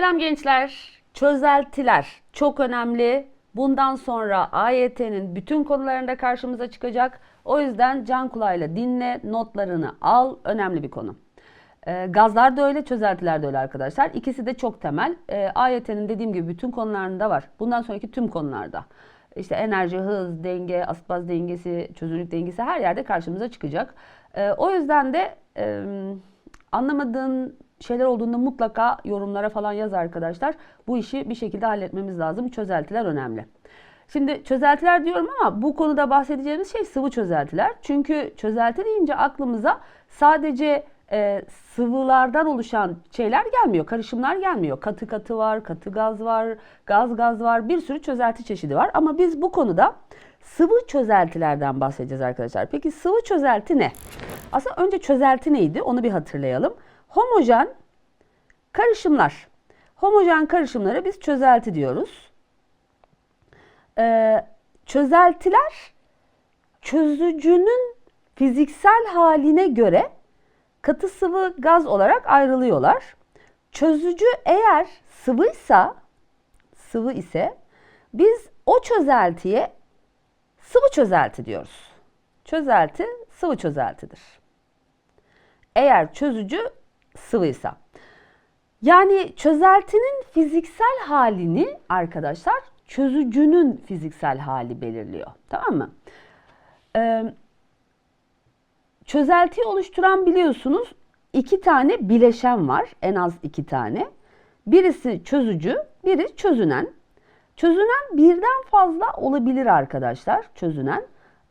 Selam gençler. Çözeltiler çok önemli. Bundan sonra AYT'nin bütün konularında karşımıza çıkacak. O yüzden can kulağıyla dinle, notlarını al. Önemli bir konu. Ee, gazlar da öyle, çözeltiler de öyle arkadaşlar. İkisi de çok temel. Ee, AYT'nin dediğim gibi bütün konularında var. Bundan sonraki tüm konularda. İşte enerji, hız, denge, asit baz dengesi, çözünürlük dengesi her yerde karşımıza çıkacak. Ee, o yüzden de e, anlamadığın şeyler olduğunda mutlaka yorumlara falan yaz arkadaşlar. Bu işi bir şekilde halletmemiz lazım. Çözeltiler önemli. Şimdi çözeltiler diyorum ama bu konuda bahsedeceğimiz şey sıvı çözeltiler. Çünkü çözelti deyince aklımıza sadece e, sıvılardan oluşan şeyler gelmiyor. Karışımlar gelmiyor. Katı katı var, katı gaz var, gaz gaz var. Bir sürü çözelti çeşidi var. Ama biz bu konuda sıvı çözeltilerden bahsedeceğiz arkadaşlar. Peki sıvı çözelti ne? Aslında önce çözelti neydi? Onu bir hatırlayalım. Homojen karışımlar. Homojen karışımlara biz çözelti diyoruz. Ee, çözeltiler çözücünün fiziksel haline göre katı sıvı gaz olarak ayrılıyorlar. Çözücü eğer sıvıysa sıvı ise biz o çözeltiye sıvı çözelti diyoruz. Çözelti sıvı çözeltidir. Eğer çözücü sıvıysa. Yani çözeltinin fiziksel halini arkadaşlar çözücünün fiziksel hali belirliyor. Tamam mı? Ee, çözeltiyi oluşturan biliyorsunuz iki tane bileşen var. En az iki tane. Birisi çözücü, biri çözünen. Çözünen birden fazla olabilir arkadaşlar çözünen.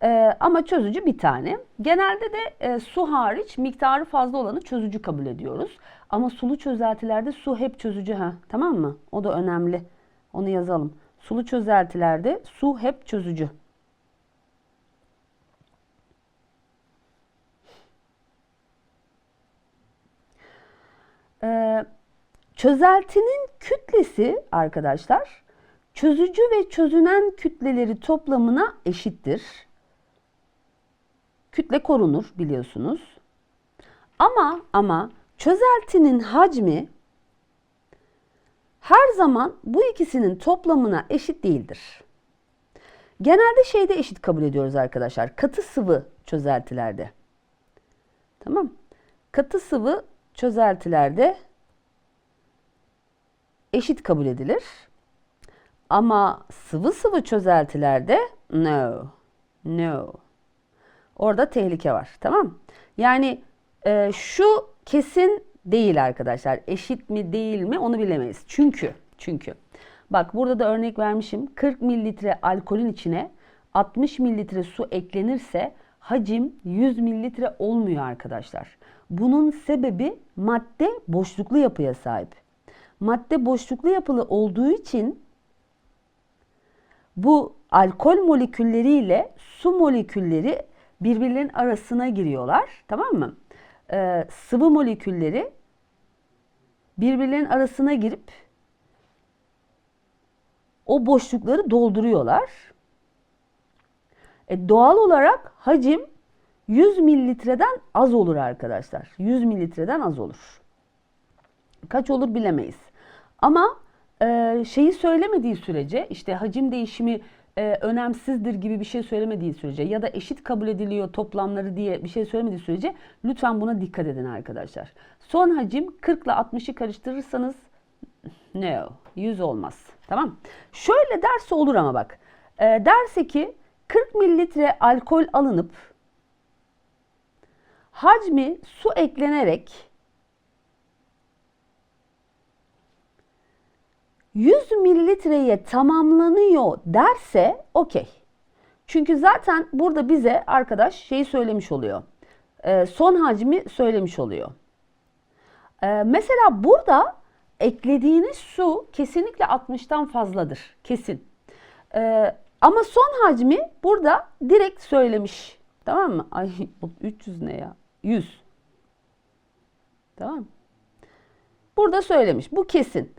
Ee, ama çözücü bir tane. Genelde de e, su hariç miktarı fazla olanı çözücü kabul ediyoruz. Ama sulu çözeltilerde su hep çözücü ha. Tamam mı? O da önemli. Onu yazalım. Sulu çözeltilerde su hep çözücü. Ee, çözeltinin kütlesi arkadaşlar çözücü ve çözünen kütleleri toplamına eşittir. Kütle korunur biliyorsunuz. Ama ama çözeltinin hacmi her zaman bu ikisinin toplamına eşit değildir. Genelde şeyde eşit kabul ediyoruz arkadaşlar. Katı sıvı çözeltilerde. Tamam. Katı sıvı çözeltilerde eşit kabul edilir. Ama sıvı sıvı çözeltilerde no. No. Orada tehlike var. Tamam Yani e, şu kesin değil arkadaşlar. Eşit mi değil mi onu bilemeyiz. Çünkü çünkü bak burada da örnek vermişim. 40 mililitre alkolün içine 60 mililitre su eklenirse hacim 100 mililitre olmuyor arkadaşlar. Bunun sebebi madde boşluklu yapıya sahip. Madde boşluklu yapılı olduğu için bu alkol molekülleriyle su molekülleri birbirlerinin arasına giriyorlar. Tamam mı? Ee, sıvı molekülleri birbirlerinin arasına girip o boşlukları dolduruyorlar. E, doğal olarak hacim 100 mililitreden az olur arkadaşlar. 100 mililitreden az olur. Kaç olur bilemeyiz. Ama e, şeyi söylemediği sürece işte hacim değişimi e, önemsizdir gibi bir şey söylemediği sürece ya da eşit kabul ediliyor toplamları diye bir şey söylemediği sürece lütfen buna dikkat edin arkadaşlar. Son hacim 40 ile 60'ı karıştırırsanız no 100 olmaz. Tamam. Şöyle derse olur ama bak. E, derse ki 40 mililitre alkol alınıp hacmi su eklenerek 100 mililitreye tamamlanıyor derse okey. Çünkü zaten burada bize arkadaş şeyi söylemiş oluyor. E, son hacmi söylemiş oluyor. E, mesela burada eklediğiniz su kesinlikle 60'tan fazladır. Kesin. E, ama son hacmi burada direkt söylemiş. Tamam mı? Ay 300 ne ya? 100. Tamam Burada söylemiş. Bu kesin.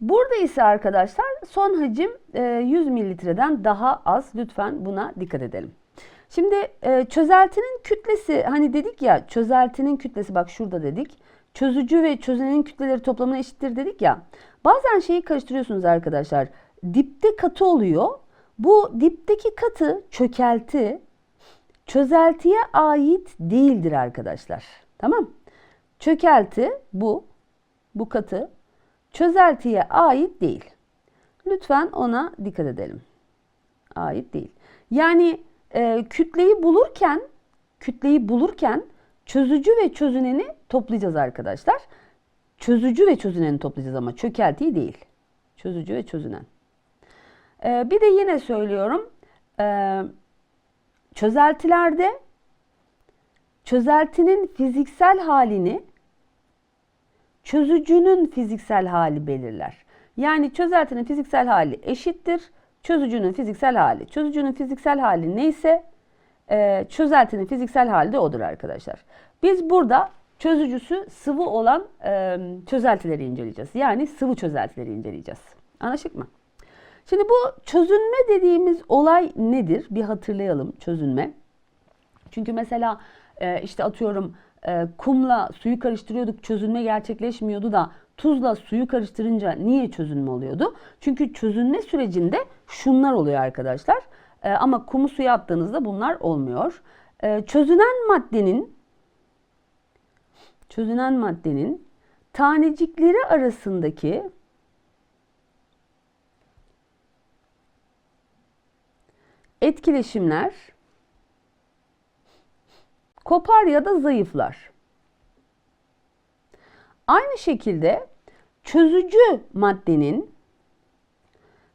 Burada ise arkadaşlar son hacim 100 e, mililitreden daha az. Lütfen buna dikkat edelim. Şimdi e, çözeltinin kütlesi hani dedik ya çözeltinin kütlesi bak şurada dedik. çözücü ve çözenenin kütleleri toplamına eşittir dedik ya. Bazen şeyi karıştırıyorsunuz arkadaşlar. Dipte katı oluyor. Bu dipteki katı çökelti çözeltiye ait değildir arkadaşlar. Tamam? Çökelti bu. Bu katı çözeltiye ait değil. Lütfen ona dikkat edelim. Ait değil. Yani e, kütleyi bulurken kütleyi bulurken çözücü ve çözüneni toplayacağız arkadaşlar. Çözücü ve çözüneni toplayacağız ama çökeltiyi değil. Çözücü ve çözünen. E, bir de yine söylüyorum. E, çözeltilerde çözeltinin fiziksel halini çözücünün fiziksel hali belirler. Yani çözeltinin fiziksel hali eşittir çözücünün fiziksel hali. Çözücünün fiziksel hali neyse e, çözeltinin fiziksel hali de odur arkadaşlar. Biz burada çözücüsü sıvı olan e, çözeltileri inceleyeceğiz. Yani sıvı çözeltileri inceleyeceğiz. Anlaşık mı? Şimdi bu çözünme dediğimiz olay nedir? Bir hatırlayalım çözünme. Çünkü mesela e, işte atıyorum e, kumla suyu karıştırıyorduk çözünme gerçekleşmiyordu da tuzla suyu karıştırınca niye çözünme oluyordu? Çünkü çözünme sürecinde şunlar oluyor arkadaşlar. E, ama kumu suya attığınızda bunlar olmuyor. E, çözünen maddenin çözünen maddenin tanecikleri arasındaki etkileşimler kopar ya da zayıflar. Aynı şekilde çözücü maddenin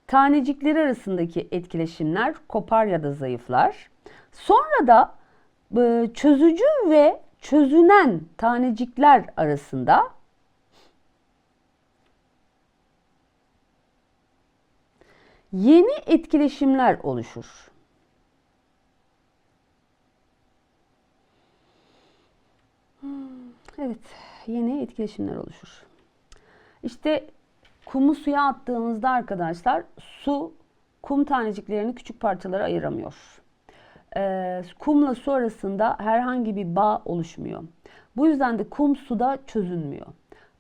tanecikleri arasındaki etkileşimler kopar ya da zayıflar. Sonra da e, çözücü ve çözünen tanecikler arasında yeni etkileşimler oluşur. Evet, yeni etkileşimler oluşur. İşte kumu suya attığımızda arkadaşlar su kum taneciklerini küçük parçalara ayıramıyor. Ee, kumla su arasında herhangi bir bağ oluşmuyor. Bu yüzden de kum suda çözünmüyor.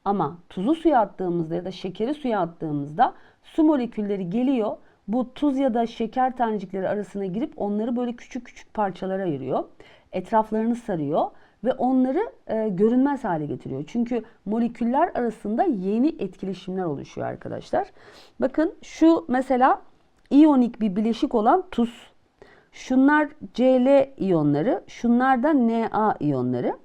Ama tuzu suya attığımızda ya da şekeri suya attığımızda su molekülleri geliyor. Bu tuz ya da şeker tanecikleri arasına girip onları böyle küçük küçük parçalara ayırıyor. Etraflarını sarıyor ve onları e, görünmez hale getiriyor. Çünkü moleküller arasında yeni etkileşimler oluşuyor arkadaşlar. Bakın şu mesela iyonik bir bileşik olan tuz. Şunlar Cl iyonları, şunlar da Na iyonları.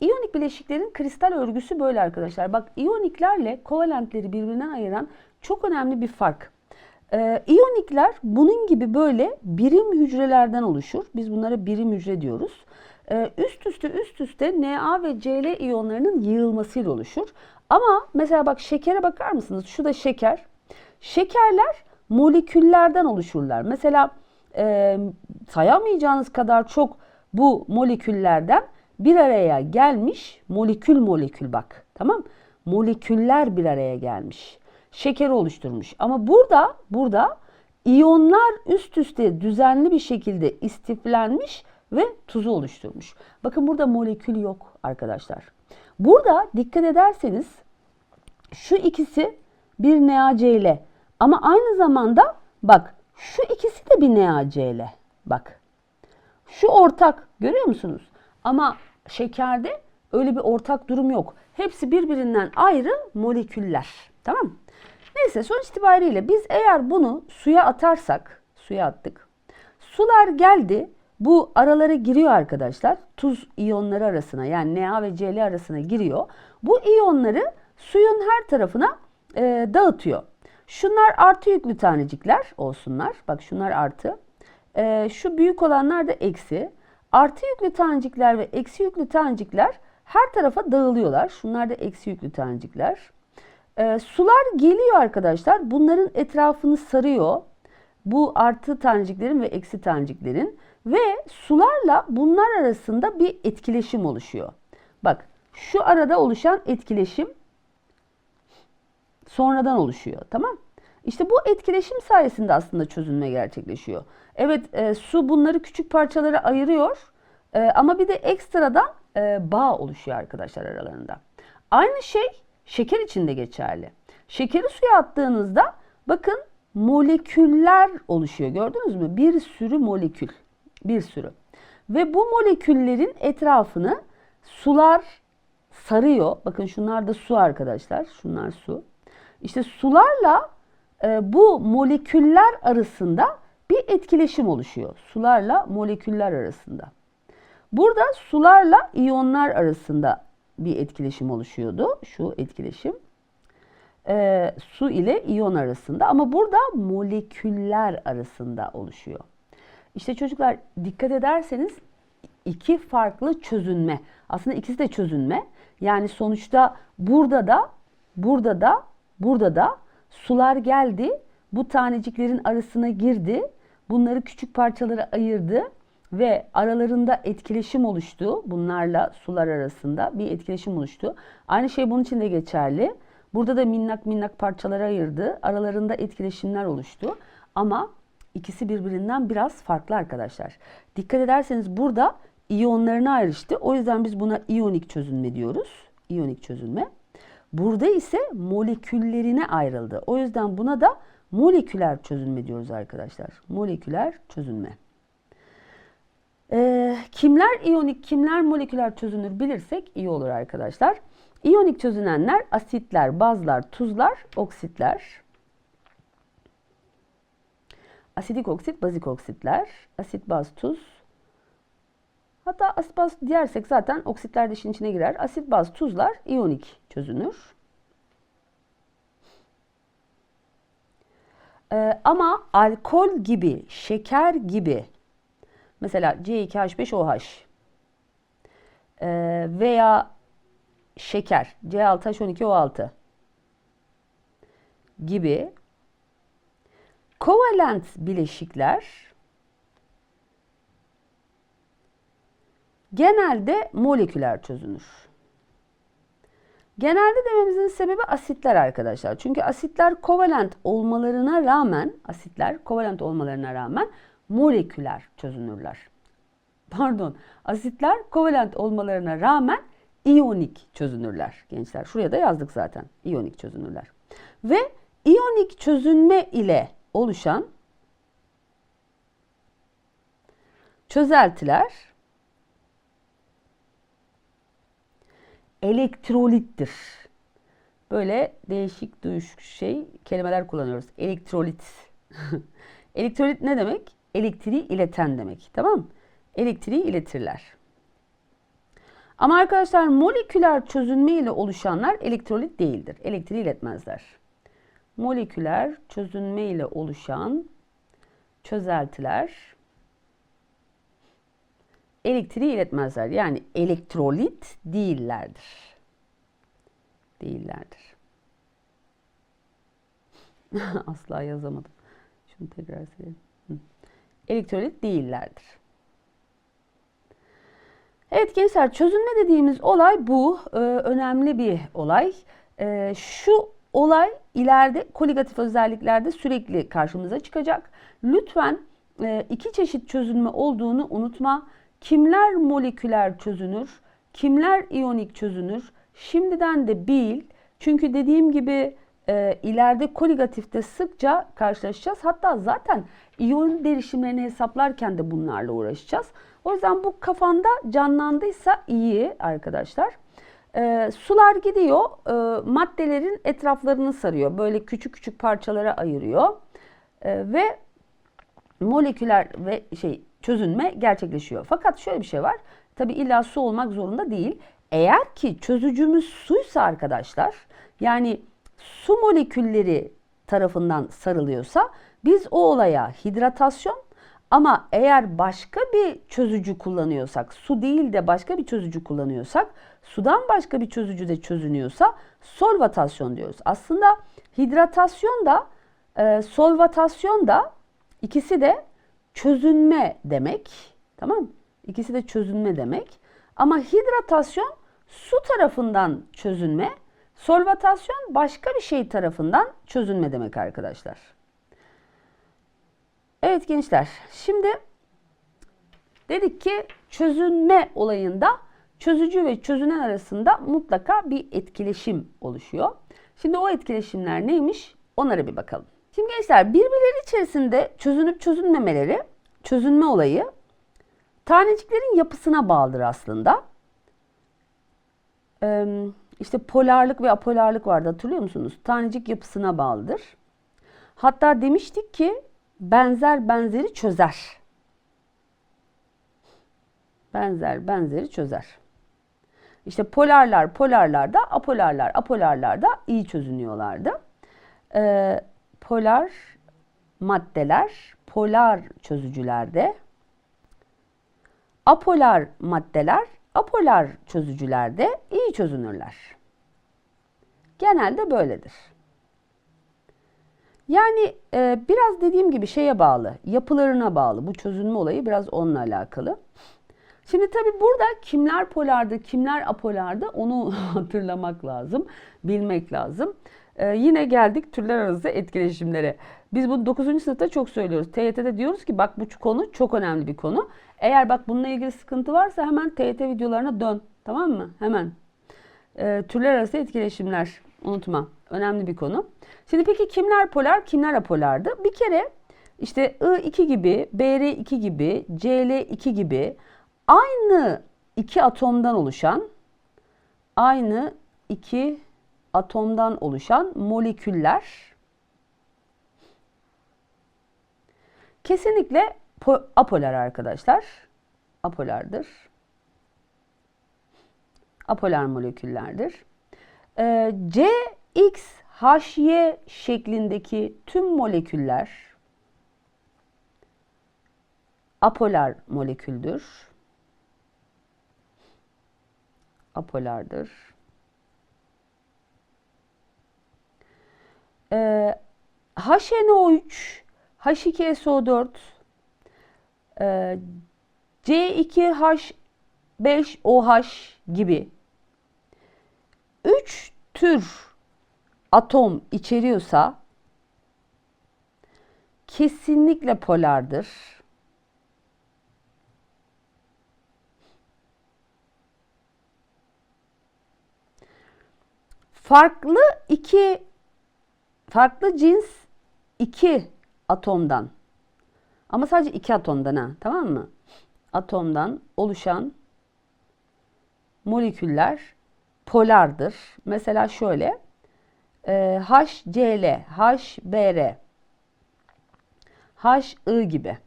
İyonik bileşiklerin kristal örgüsü böyle arkadaşlar. Bak iyoniklerle kovalentleri birbirinden ayıran çok önemli bir fark. Ee, iyonikler bunun gibi böyle birim hücrelerden oluşur. Biz bunlara birim hücre diyoruz. Ee, üst üste üst üste Na ve Cl iyonlarının yığılmasıyla oluşur. Ama mesela bak şekere bakar mısınız? Şu da şeker. Şekerler moleküllerden oluşurlar. Mesela e, sayamayacağınız kadar çok bu moleküllerden bir araya gelmiş molekül molekül bak tamam moleküller bir araya gelmiş şekeri oluşturmuş ama burada burada iyonlar üst üste düzenli bir şekilde istiflenmiş ve tuzu oluşturmuş. Bakın burada molekül yok arkadaşlar. Burada dikkat ederseniz şu ikisi bir NaCl ama aynı zamanda bak şu ikisi de bir NaCl. Bak. Şu ortak görüyor musunuz? Ama şekerde öyle bir ortak durum yok. Hepsi birbirinden ayrı moleküller. Tamam? Neyse sonuç itibariyle biz eğer bunu suya atarsak, suya attık. Sular geldi, bu aralara giriyor arkadaşlar. Tuz iyonları arasına yani Na ve Cl arasına giriyor. Bu iyonları suyun her tarafına e, dağıtıyor. Şunlar artı yüklü tanecikler olsunlar. Bak şunlar artı. E, şu büyük olanlar da eksi. Artı yüklü tanecikler ve eksi yüklü tanecikler her tarafa dağılıyorlar. Şunlar da eksi yüklü tanecikler. E, sular geliyor arkadaşlar. Bunların etrafını sarıyor. Bu artı taneciklerin ve eksi taneciklerin. Ve sularla bunlar arasında bir etkileşim oluşuyor. Bak şu arada oluşan etkileşim sonradan oluşuyor. Tamam İşte bu etkileşim sayesinde aslında çözünme gerçekleşiyor. Evet e, su bunları küçük parçalara ayırıyor e, ama bir de ekstradan e, bağ oluşuyor arkadaşlar aralarında. Aynı şey şeker için de geçerli. Şekeri suya attığınızda bakın moleküller oluşuyor. Gördünüz mü? Bir sürü molekül. Bir sürü. Ve bu moleküllerin etrafını sular sarıyor. Bakın şunlar da su arkadaşlar. Şunlar su. İşte sularla e, bu moleküller arasında bir etkileşim oluşuyor. Sularla moleküller arasında. Burada sularla iyonlar arasında bir etkileşim oluşuyordu. Şu etkileşim. E, su ile iyon arasında ama burada moleküller arasında oluşuyor. İşte çocuklar dikkat ederseniz iki farklı çözünme. Aslında ikisi de çözünme. Yani sonuçta burada da burada da burada da sular geldi. Bu taneciklerin arasına girdi. Bunları küçük parçalara ayırdı ve aralarında etkileşim oluştu. Bunlarla sular arasında bir etkileşim oluştu. Aynı şey bunun için de geçerli. Burada da minnak minnak parçalara ayırdı. Aralarında etkileşimler oluştu. Ama ikisi birbirinden biraz farklı arkadaşlar. Dikkat ederseniz burada iyonlarına ayrıştı. O yüzden biz buna iyonik çözünme diyoruz. İyonik çözünme. Burada ise moleküllerine ayrıldı. O yüzden buna da moleküler çözünme diyoruz arkadaşlar. Moleküler çözünme. Ee, kimler iyonik, kimler moleküler çözünür bilirsek iyi olur arkadaşlar. İyonik çözünenler asitler, bazlar, tuzlar, oksitler. Asidik oksit, bazik oksitler, asit, baz, tuz. Hatta asit, baz diyersek zaten oksitler de işin içine girer. Asit, baz, tuzlar iyonik çözünür. Ee, ama alkol gibi, şeker gibi mesela C2H5OH ee, veya şeker C6H12O6 gibi kovalent bileşikler genelde moleküler çözünür. Genelde dememizin sebebi asitler arkadaşlar. Çünkü asitler kovalent olmalarına rağmen, asitler kovalent olmalarına rağmen moleküler çözünürler. Pardon, asitler kovalent olmalarına rağmen iyonik çözünürler gençler. Şuraya da yazdık zaten. İyonik çözünürler. Ve iyonik çözünme ile oluşan çözeltiler elektrolittir. Böyle değişik değişik şey kelimeler kullanıyoruz. Elektrolit. Elektrolit ne demek? Elektriği ileten demek. Tamam? Elektriği iletirler. Ama arkadaşlar moleküler çözünme ile oluşanlar elektrolit değildir. Elektriği iletmezler. Moleküler çözünme ile oluşan çözeltiler elektriği iletmezler. Yani elektrolit değillerdir. Değillerdir. Asla yazamadım. Şunu tekrar sileyim. Elektrolit değillerdir. Evet gençler çözünme dediğimiz olay bu. Ee, önemli bir olay. Ee, şu olay ileride koligatif özelliklerde sürekli karşımıza çıkacak. Lütfen e, iki çeşit çözünme olduğunu unutma. Kimler moleküler çözünür, kimler iyonik çözünür şimdiden de bil. Çünkü dediğim gibi e, ileride koligatifte sıkça karşılaşacağız. Hatta zaten iyon derişimlerini hesaplarken de bunlarla uğraşacağız. O yüzden bu kafanda canlandıysa iyi arkadaşlar. E, sular gidiyor, e, maddelerin etraflarını sarıyor. Böyle küçük küçük parçalara ayırıyor. E, ve moleküler ve şey çözünme gerçekleşiyor. Fakat şöyle bir şey var. Tabi illa su olmak zorunda değil. Eğer ki çözücümüz suysa arkadaşlar yani su molekülleri tarafından sarılıyorsa biz o olaya hidratasyon ama eğer başka bir çözücü kullanıyorsak, su değil de başka bir çözücü kullanıyorsak, sudan başka bir çözücü de çözünüyorsa solvatasyon diyoruz. Aslında hidratasyon da, e, solvatasyon da ikisi de çözünme demek. Tamam İkisi de çözünme demek. Ama hidratasyon su tarafından çözünme, solvatasyon başka bir şey tarafından çözünme demek arkadaşlar. Evet gençler, şimdi dedik ki çözünme olayında çözücü ve çözünen arasında mutlaka bir etkileşim oluşuyor. Şimdi o etkileşimler neymiş? Onlara bir bakalım. Şimdi gençler birbirleri içerisinde çözünüp çözünmemeleri, çözünme olayı taneciklerin yapısına bağlıdır aslında. Ee, işte polarlık ve apolarlık vardı hatırlıyor musunuz? Tanecik yapısına bağlıdır. Hatta demiştik ki benzer benzeri çözer. Benzer benzeri çözer. İşte polarlar polarlarda, apolarlar apolarlarda iyi çözünüyorlardı. Ee, polar maddeler polar çözücülerde, apolar maddeler apolar çözücülerde iyi çözünürler. Genelde böyledir. Yani e, biraz dediğim gibi şeye bağlı, yapılarına bağlı. Bu çözünme olayı biraz onunla alakalı. Şimdi tabii burada kimler polardı, kimler apolardı onu hatırlamak lazım, bilmek lazım. Ee, yine geldik türler arası etkileşimlere. Biz bu 9. sınıfta çok söylüyoruz. TYT'de diyoruz ki bak bu konu çok önemli bir konu. Eğer bak bununla ilgili sıkıntı varsa hemen TYT videolarına dön. Tamam mı? Hemen. Ee, türler arası etkileşimler. Unutma. Önemli bir konu. Şimdi peki kimler polar, kimler apolardı? Bir kere işte I2 gibi, BR2 gibi, CL2 gibi aynı iki atomdan oluşan aynı iki atomdan oluşan moleküller kesinlikle apolar arkadaşlar. Apolardır. Apolar moleküllerdir. Ee, C, X, H, Y şeklindeki tüm moleküller apolar moleküldür. Apolardır. Ee, HNO3, H2SO4, e, C2H5OH gibi 3 tür atom içeriyorsa kesinlikle polardır. Farklı iki farklı cins iki atomdan ama sadece iki atomdan ha tamam mı? Atomdan oluşan moleküller polardır. Mesela şöyle e, HCl, HBr, HI gibi.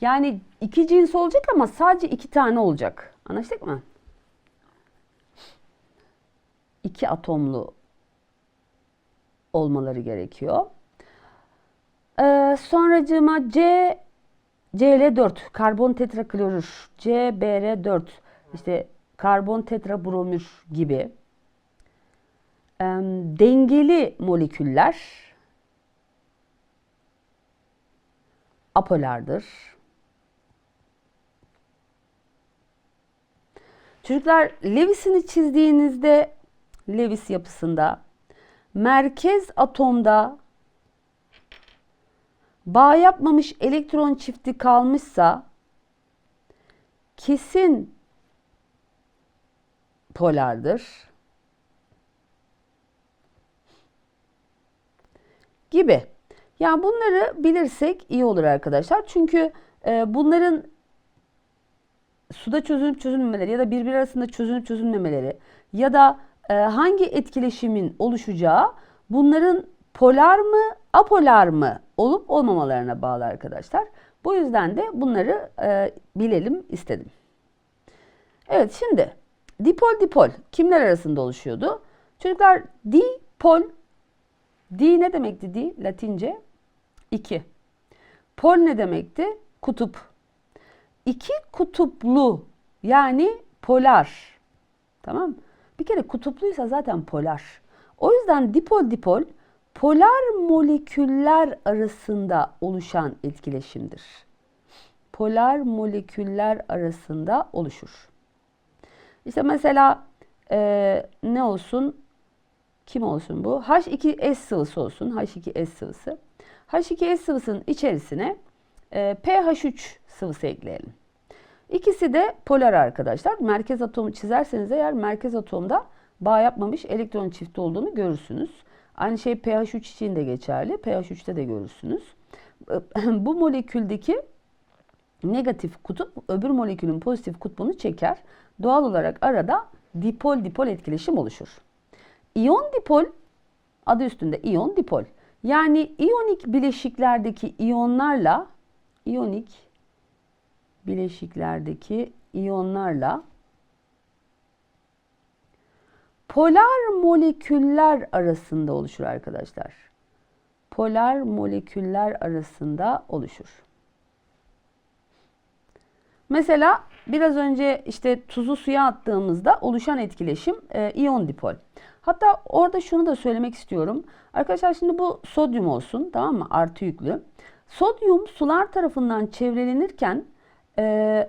Yani iki cins olacak ama sadece iki tane olacak. Anlaştık mı? İki atomlu olmaları gerekiyor. Ee, sonracığıma C Cl4 karbon tetraklorür, CBr4 işte karbon tetrabromür gibi e, dengeli moleküller apolardır. Çocuklar Lewis'ini çizdiğinizde Lewis yapısında merkez atomda bağ yapmamış elektron çifti kalmışsa kesin polardır. Gibi. Yani bunları bilirsek iyi olur arkadaşlar. Çünkü e, bunların suda çözünüp çözünmemeleri ya da birbiri arasında çözünüp çözünmemeleri ya da e, hangi etkileşimin oluşacağı bunların polar mı, apolar mı olup olmamalarına bağlı arkadaşlar. Bu yüzden de bunları e, bilelim istedim. Evet şimdi dipol dipol kimler arasında oluşuyordu? Çocuklar dipol, di ne demekti di latince? İki. Pol ne demekti? Kutup. İki kutuplu yani polar. Tamam Bir kere kutupluysa zaten polar. O yüzden dipol dipol polar moleküller arasında oluşan etkileşimdir. Polar moleküller arasında oluşur. İşte mesela e, ne olsun? Kim olsun bu? H2S sıvısı olsun. H2S sıvısı. H2S sıvısının içerisine e, pH3 sıvısı ekleyelim. İkisi de polar arkadaşlar. Merkez atomu çizerseniz eğer merkez atomda bağ yapmamış elektron çifti olduğunu görürsünüz. Aynı şey pH3 için de geçerli. pH3'te de görürsünüz. Bu moleküldeki negatif kutup öbür molekülün pozitif kutbunu çeker. Doğal olarak arada dipol dipol etkileşim oluşur. İyon dipol adı üstünde iyon dipol. Yani iyonik bileşiklerdeki iyonlarla iyonik bileşiklerdeki iyonlarla polar moleküller arasında oluşur arkadaşlar. Polar moleküller arasında oluşur. Mesela biraz önce işte tuzu suya attığımızda oluşan etkileşim e, iyon dipol. Hatta orada şunu da söylemek istiyorum. Arkadaşlar şimdi bu sodyum olsun tamam mı? Artı yüklü. Sodyum sular tarafından çevrelenirken e,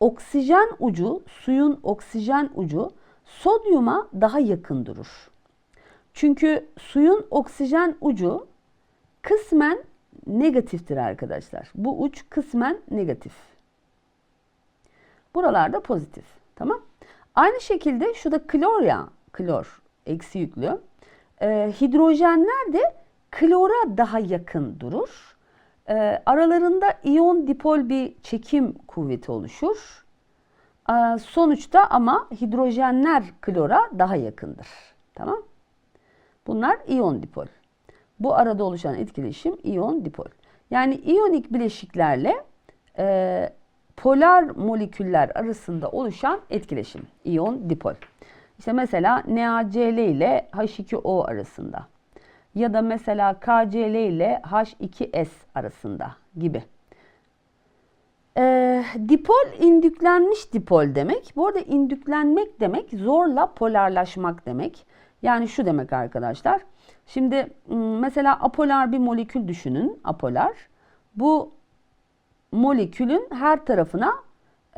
oksijen ucu, suyun oksijen ucu sodyuma daha yakın durur. Çünkü suyun oksijen ucu kısmen negatiftir arkadaşlar. Bu uç kısmen negatif. Buralarda pozitif. Tamam. Aynı şekilde şu da klor ya. Klor eksi yüklü. Ee, hidrojenler de klora daha yakın durur. Ee, aralarında iyon dipol bir çekim kuvveti oluşur. Ee, sonuçta ama hidrojenler klora daha yakındır. Tamam. Bunlar iyon dipol. Bu arada oluşan etkileşim iyon dipol. Yani iyonik bileşiklerle e, polar moleküller arasında oluşan etkileşim. iyon dipol. İşte mesela NaCl ile H2O arasında ya da mesela KCl ile H2S arasında gibi. Ee, dipol indüklenmiş dipol demek. Bu arada indüklenmek demek zorla polarlaşmak demek. Yani şu demek arkadaşlar. Şimdi mesela apolar bir molekül düşünün. Apolar. Bu molekülün her tarafına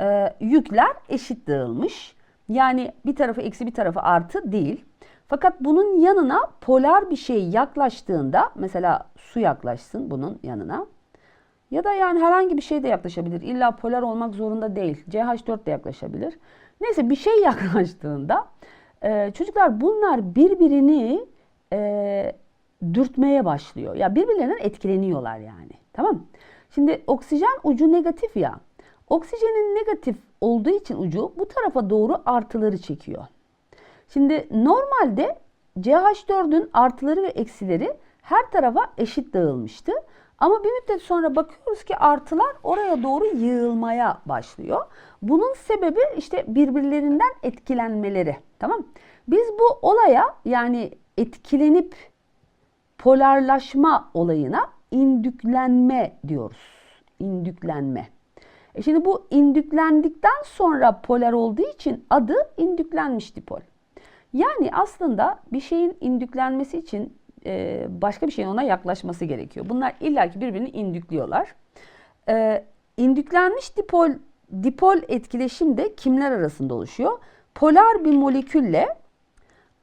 e, yükler eşit dağılmış. Yani bir tarafı eksi bir tarafı artı değil. Fakat bunun yanına polar bir şey yaklaştığında mesela su yaklaşsın bunun yanına. Ya da yani herhangi bir şey de yaklaşabilir. İlla polar olmak zorunda değil. CH4 de yaklaşabilir. Neyse bir şey yaklaştığında e, çocuklar bunlar birbirini e, dürtmeye başlıyor. Ya birbirlerinden etkileniyorlar yani. Tamam Şimdi oksijen ucu negatif ya. Oksijenin negatif olduğu için ucu bu tarafa doğru artıları çekiyor. Şimdi normalde CH4'ün artıları ve eksileri her tarafa eşit dağılmıştı. Ama bir müddet sonra bakıyoruz ki artılar oraya doğru yığılmaya başlıyor. Bunun sebebi işte birbirlerinden etkilenmeleri. Tamam? Biz bu olaya yani etkilenip polarlaşma olayına indüklenme diyoruz. İndüklenme. E şimdi bu indüklendikten sonra polar olduğu için adı indüklenmiş dipol. Yani aslında bir şeyin indüklenmesi için e, başka bir şeyin ona yaklaşması gerekiyor. Bunlar illaki birbirini indüklüyorlar. E, indüklenmiş dipol dipol etkileşim de kimler arasında oluşuyor? Polar bir molekülle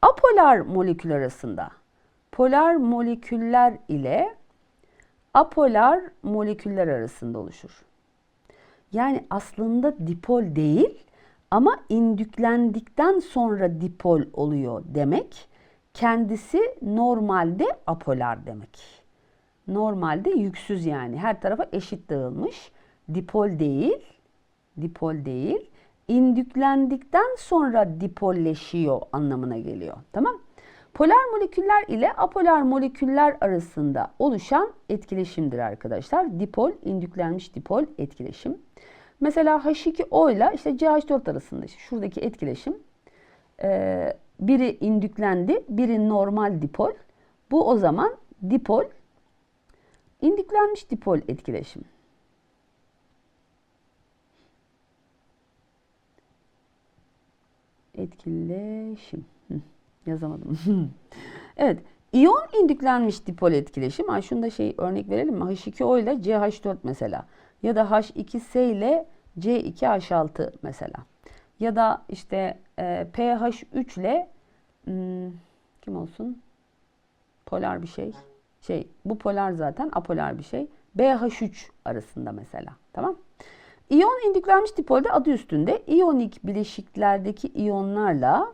apolar molekül arasında. Polar moleküller ile apolar moleküller arasında oluşur. Yani aslında dipol değil ama indüklendikten sonra dipol oluyor demek. Kendisi normalde apolar demek. Normalde yüksüz yani her tarafa eşit dağılmış. Dipol değil, dipol değil. İndüklendikten sonra dipolleşiyor anlamına geliyor. Tamam? Polar moleküller ile apolar moleküller arasında oluşan etkileşimdir arkadaşlar. Dipol, indüklenmiş dipol etkileşim. Mesela H2O ile işte CH4 arasında işte şuradaki etkileşim. Ee, biri indüklendi, biri normal dipol. Bu o zaman dipol, indüklenmiş dipol etkileşim. Etkileşim. Yazamadım. evet. İyon indüklenmiş dipol etkileşim. Ay şunu da şey örnek verelim mi? H2O ile CH4 mesela. Ya da H2S ile C2H6 mesela. Ya da işte e, pH3 ile hmm, kim olsun? Polar bir şey. Şey bu polar zaten apolar bir şey. BH3 arasında mesela. Tamam? İyon indüklenmiş dipolde adı üstünde iyonik bileşiklerdeki iyonlarla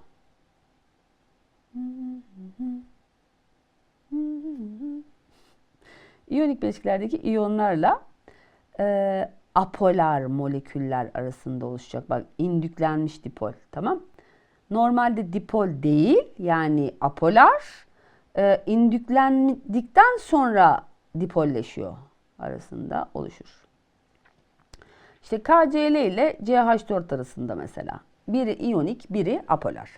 İyonik bileşiklerdeki iyonlarla e, apolar moleküller arasında oluşacak. Bak indüklenmiş dipol tamam. Normalde dipol değil yani apolar e, indüklendikten sonra dipolleşiyor arasında oluşur. İşte KCl ile CH4 arasında mesela. Biri iyonik, biri apolar.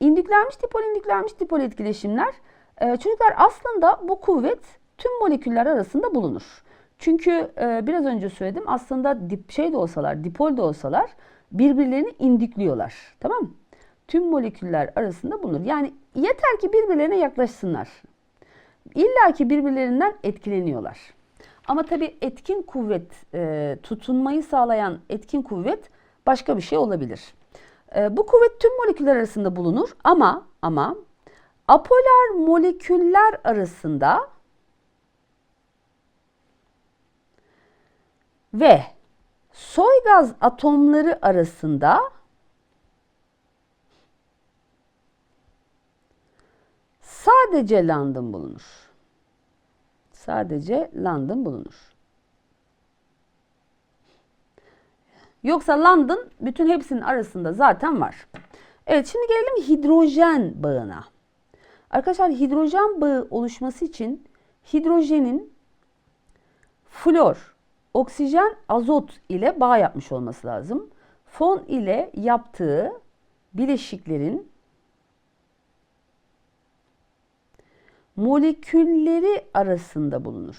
İndüklenmiş dipol, indüklenmiş dipol etkileşimler. e, çocuklar aslında bu kuvvet tüm moleküller arasında bulunur. Çünkü e, biraz önce söyledim aslında dip şey de olsalar, dipol de olsalar birbirlerini indükliyorlar. Tamam mı? Tüm moleküller arasında bulunur. Yani yeter ki birbirlerine yaklaşsınlar. İlla ki birbirlerinden etkileniyorlar. Ama tabii etkin kuvvet, e, tutunmayı sağlayan etkin kuvvet başka bir şey olabilir. E, bu kuvvet tüm moleküller arasında bulunur ama ama apolar moleküller arasında ve soy gaz atomları arasında sadece London bulunur. Sadece London bulunur. Yoksa London bütün hepsinin arasında zaten var. Evet şimdi gelelim hidrojen bağına. Arkadaşlar hidrojen bağı oluşması için hidrojenin flor, oksijen, azot ile bağ yapmış olması lazım. Fon ile yaptığı bileşiklerin molekülleri arasında bulunur.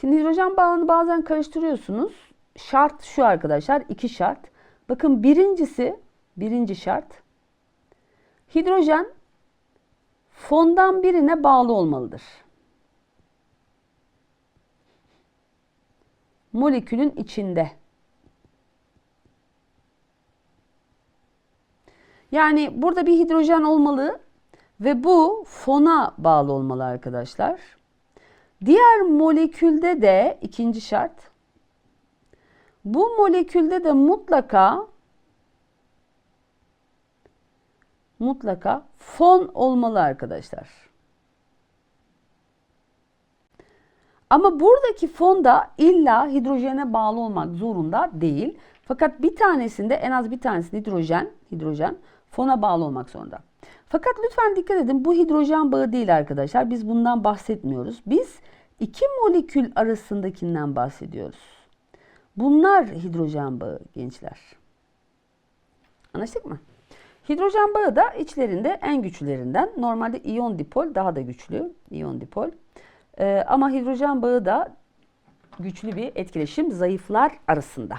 Şimdi hidrojen bağını bazen karıştırıyorsunuz. Şart şu arkadaşlar, iki şart. Bakın birincisi, birinci şart. Hidrojen fondan birine bağlı olmalıdır. Molekülün içinde. Yani burada bir hidrojen olmalı ve bu fona bağlı olmalı arkadaşlar. Diğer molekülde de ikinci şart. Bu molekülde de mutlaka mutlaka fon olmalı arkadaşlar. Ama buradaki fon da illa hidrojene bağlı olmak zorunda değil. Fakat bir tanesinde en az bir tanesi hidrojen, hidrojen fona bağlı olmak zorunda. Fakat lütfen dikkat edin bu hidrojen bağı değil arkadaşlar. Biz bundan bahsetmiyoruz. Biz iki molekül arasındakinden bahsediyoruz. Bunlar hidrojen bağı gençler. Anlaştık mı? Hidrojen bağı da içlerinde en güçlülerinden. Normalde iyon dipol daha da güçlü. İyon dipol. Ee, ama hidrojen bağı da güçlü bir etkileşim zayıflar arasında.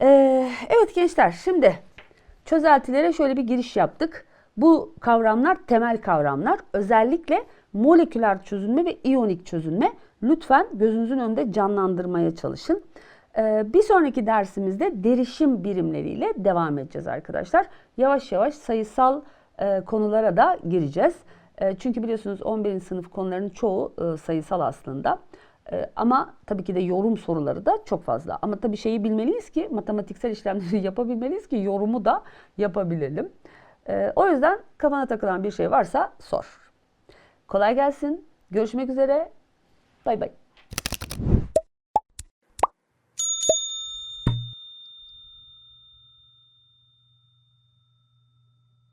Ee, evet gençler şimdi çözeltilere şöyle bir giriş yaptık. Bu kavramlar temel kavramlar. Özellikle moleküler çözünme ve iyonik çözünme. Lütfen gözünüzün önünde canlandırmaya çalışın. Ee, bir sonraki dersimizde derişim birimleriyle devam edeceğiz arkadaşlar. Yavaş yavaş sayısal e, konulara da gireceğiz. E, çünkü biliyorsunuz 11. sınıf konularının çoğu e, sayısal aslında. Ama tabii ki de yorum soruları da çok fazla. Ama tabii şeyi bilmeliyiz ki matematiksel işlemleri yapabilmeliyiz ki yorumu da yapabilelim. O yüzden kafana takılan bir şey varsa sor. Kolay gelsin. Görüşmek üzere. Bay bay.